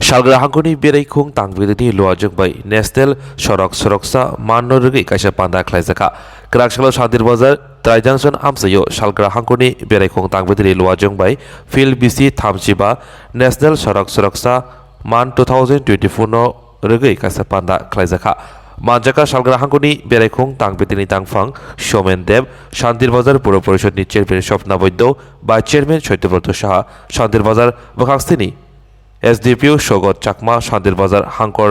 샬그라항군이 베레이콩 땅비드니 로아정바이 네스텔 সড়ক সড়কসা রুগী কাইসা পান্ডা খ্লাইজাকা ক্রাকশাল সাদির বাজার ত্রাইজাংশন আমসাইও সালগ্রা হাঙ্কুনি বেরাইখং তাংবেদিনী লোয়াজংবাই ফিল বিসি থামচিবা ন্যাশনাল সড়ক সড়কসা মান টু থাউজেন্ড টুয়েন্টি ফোর রুগী কাইসা পান্ডা খ্লাইজাকা মানজাকা সালগ্রা হাঙ্কুনি বেরাইখং তাংবেদিনী তাংফাং, সোমেন দেব, শান্তির বাজার, পুর পরিষদ চেয়ারম্যান স্বপ্না বৈদ্য বা চেয়ারম্যান সৈত্যব্রত সাহা, শান্তির বাজার, বখাংস্তিনী। এসডিপিও সৌগত চাকমা, শান্তির বাজার, হাঙ্কর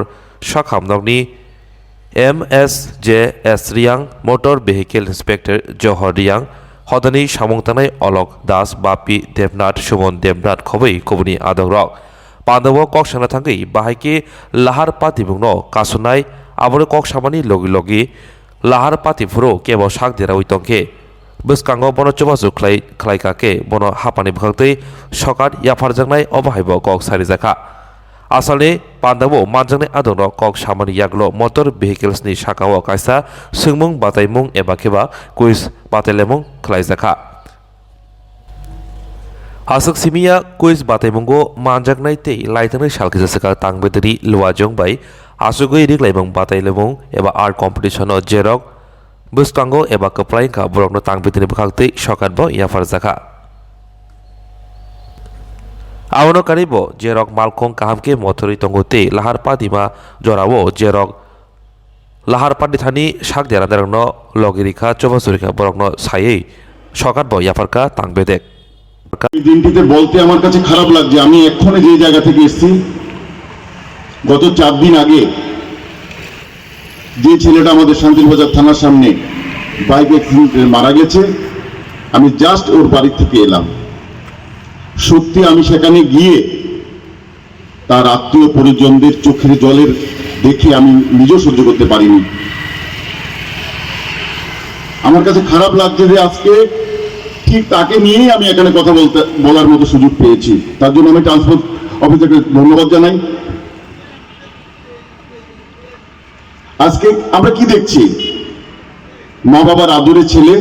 শাখামনগনি M S J S Reang, motor vehicle inspector Jahar Reang, হদানি সামংতানাই অলক দাস, বাপি দেবনাথ, সুমন দেবনাথ খবৈ কবুনি আদক রক পান্ডব কক সানা থাঙ্গै বাহাইকে লাহার পাতি পাতিবুংন কাসুনাই, আবরে কক সামানি লগি লগি লাহার পাতিফুরো কেব সাক দেরা উইতংকে বসকাঙ্গ বন চবাসু খ্লাই খ্লাইকাকে বন হাপানি বখাংতৈ সকাত ইয়াফারজাংনাই অবাহাইব কক সারিজাখা আসালনি পান্ডাবো মানজাংনাই আদংno কক সামানি ইয়াগলো মটর ভেহিকেলসনি সাকাও কাইসা সুংমুং বাতাইমুং এবা কেবা কুইজ বাতাইলেমুং খ্লাইজাখা asuk simia kuis batai mungo manjak nai tei laitang salkisa saka tangbedri luajong bai asugoi rik laibang batai lemong eba art competition o jerok buskango eba kaplai ka borok no tangbedri bukhakte shokat bo yafar jaka আওনো কারিব জেরক মালকং কাহামকে মথরি তঙ্গতে লাহার পাদিমা জরাবো জেরক লাহার পান্ডি থানি শাক দেরা দেরং লগিরিখা চবাসুরিখা বরং সাইয়ে সকাত ব ইয়াফারকা তাংবেদেক এই দিনটিতে বলতে আমার কাছে খারাপ লাগছে আমি এক্ষণে যে জায়গা থেকে এসেছি গত চার দিন আগে যে ছেলেটা আমাদের শান্তিরবাজার থানার সামনে বাইক অ্যাক্সিডেন্টে মারা গেছে, আমি জাস্ট ওর বাড়ি থেকে এলাম। সত্যি আমি সেখানে গিয়ে তার আত্মীয় পরিজনদের চোখের জলের দেখে আমি নিজেও সহ্য করতে পারিনি। আমার কাছে খারাপ লাগছে যে আজকে ঠিক তাকে নিয়েই আমি এখানে কথা বলতে, বলার মতো সুযোগ পেয়েছি। তার জন্য আমি ট্রান্সপোর্ট অফিসারকে ধন্যবাদ জানাই। আজকে আমরা কি দেখছি? মা বাবার আদরের ছেলে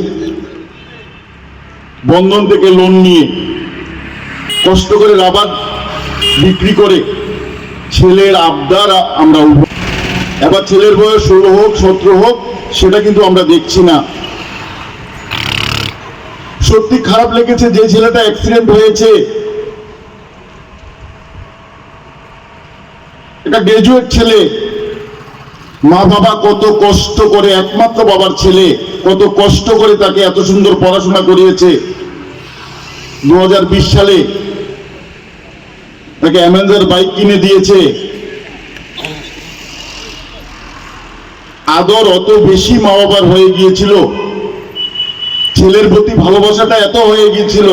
বন্ধন থেকে লোন নিয়ে কষ্ট করে রাবার বিক্রি করে ছেলের আবদার আমরা এবার ছেলের বয়স ষোলো হোক, সতেরো হোক, সেটা কিন্তু আমরা দেখছি না। সত্যি খারাপ লেগেছে যে ছেলেটা অ্যাক্সিডেন্ট হয়েছে। এটা গ্রাজুয়েট ছেলে মা বাবা কত কষ্ট করে, একমাত্র বাবার ছেলে কত কষ্ট করে তাকে এত সুন্দর পড়াশোনা করিয়েছে। দু হাজার বিশ সালে তাকে অ্যামেন্সার বাইক কিনে দিয়েছে। আদর অত বেশি মা বাবার হয়ে গিয়েছিল। ছেলের প্রতি ভালোবাসাটা এত হয়ে গিয়েছিল।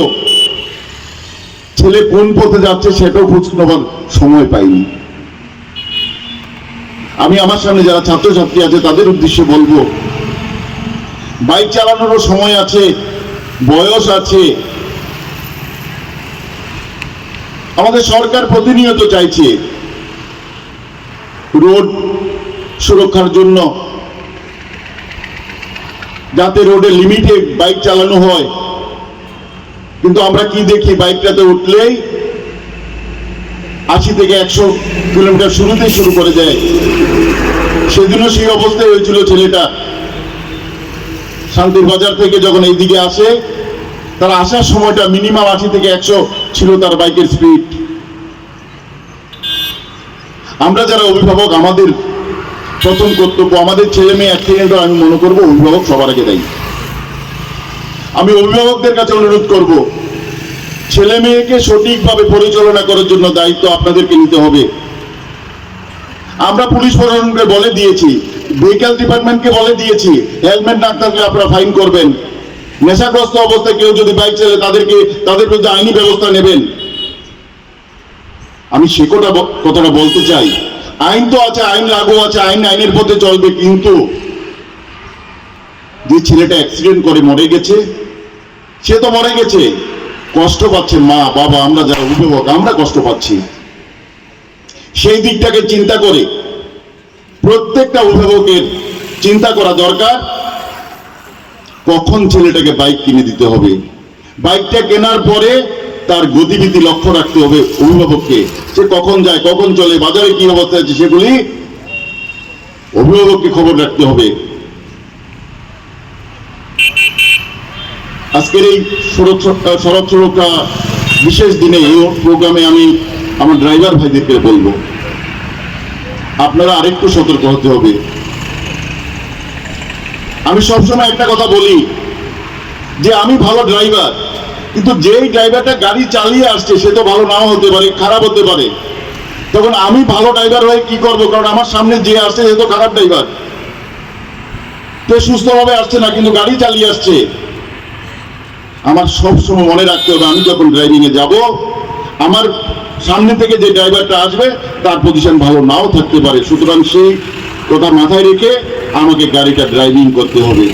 ছেলে কোন পথে যাচ্ছে সেটাও খোঁজ নেবার সময় পাইনি। আমি আমার সামনে যারা ছাত্রছাত্রী আছে, তাদের উদ্দেশ্যে বলব, বাইক চালানোরও সময় আছে, বয়স আছে। আমাদের সরকার প্রতিনিয়ত চাইছে রোড সুরক্ষার জন্য, যাতে রোডে লিমিটে বাইক চালানো হয়। কিন্তু আমরা কি দেখি? বাইকটাতে উঠলেই আশি থেকে একশো কিলোমিটার শুরুতেই শুরু করে দেয় সেদিনও সেই অবস্থায় হয়েছিল ছেলেটা। শান্তির বাজার থেকে যখন এইদিকে আসে, তার আসার সময়টা মিনিমাম আশি থেকে একশো ছিল তার বাইকের স্পিড আমরা যারা অভিভাবক, আমাদের প্রথম কর্তব্য, আমাদের ছেলে মেয়ে অ্যাক্সিডেন্ট আমি মনে করব অভিভাবক সবার আগে দেয়। আমি অভিভাবকদের কাছে অনুরোধ করব ছেলে মেয়েকে সঠিকভাবে পরিচালনা করার জন্য দায়িত্ব আপনাদেরকে নিতে হবে। আমরা পুলিশ প্রশাসনকে বলে দিয়েছি ভেহিক্যাল ডিপার্টমেন্টকে বলে দিয়েছি হেলমেট না থাকলে আপনারা ফাইন করবেন। নেশাগ্রস্ত অবস্থায় কেউ যদি বাইক চালে তাদেরকে, তাদের বিরুদ্ধে আইনি ব্যবস্থা নেবেন। আমি সে কথা কথাটা বলতে চাই। আইন তো আছে, আইন লাগু আছে, আইন আইনের পথে চলবে, কিন্তু যে ছেলেটা অ্যাক্সিডেন্ট করে মরে গেছে, সে তো মরে গেছে। কষ্ট পাচ্ছে মা, বাবা, আমরা যারা অভিভাবক, আমরা কষ্ট পাচ্ছি। সেই দিকটাকে চিন্তা করে প্রত্যেকটা অভিভাবকের চিন্তা করা দরকার, কখন ছেলেটাকে বাইক কিনে দিতে হবে। বাইকটা কেনার পরে তার গতিবিধি লক্ষ্য রাখতে হবে অভিভাবককে। সে কখন যায়, কখন চলে, বাজারে কি অবস্থা আছে সেগুলি অভিভাবককে খবর রাখতে হবে। আজকের এই সড়ক সুরক্ষা বিশেষ দিনে এই প্রোগ্রামে আমি আমার ড্রাইভার ভাইদেরকে বলব। আপনারা আরেকটু সতর্ক হতে হবে। আমি সবসময় একটা কথা বলি, যে আমি ভালো ড্রাইভার কিন্তু যেই ড্রাইভারটা গাড়ি চালিয়ে আসছে, সে তো ভালো নাও হতে পারে, খারাপ হতে পারে। তখন আমি ভালো ড্রাইভার হয়ে কি করব? কারণ আমার সামনে যে আসছে, সে তো খারাপ ড্রাইভার সে সুস্থভাবে আসছে না, কিন্তু গাড়ি চালিয়ে আসছে। আমার সবসময় মনে রাখতে হবে, আমি যখন ড্রাইভিংয়ে যাব, আমার সামনে থেকে যে ড্রাইভারটা আসবে, তার পজিশন ভালো নাও থাকতে পারে। সুতরাং সেই কথা মাথায় রেখে আমাকে গাড়িটা ড্রাইভিং করতে হবে।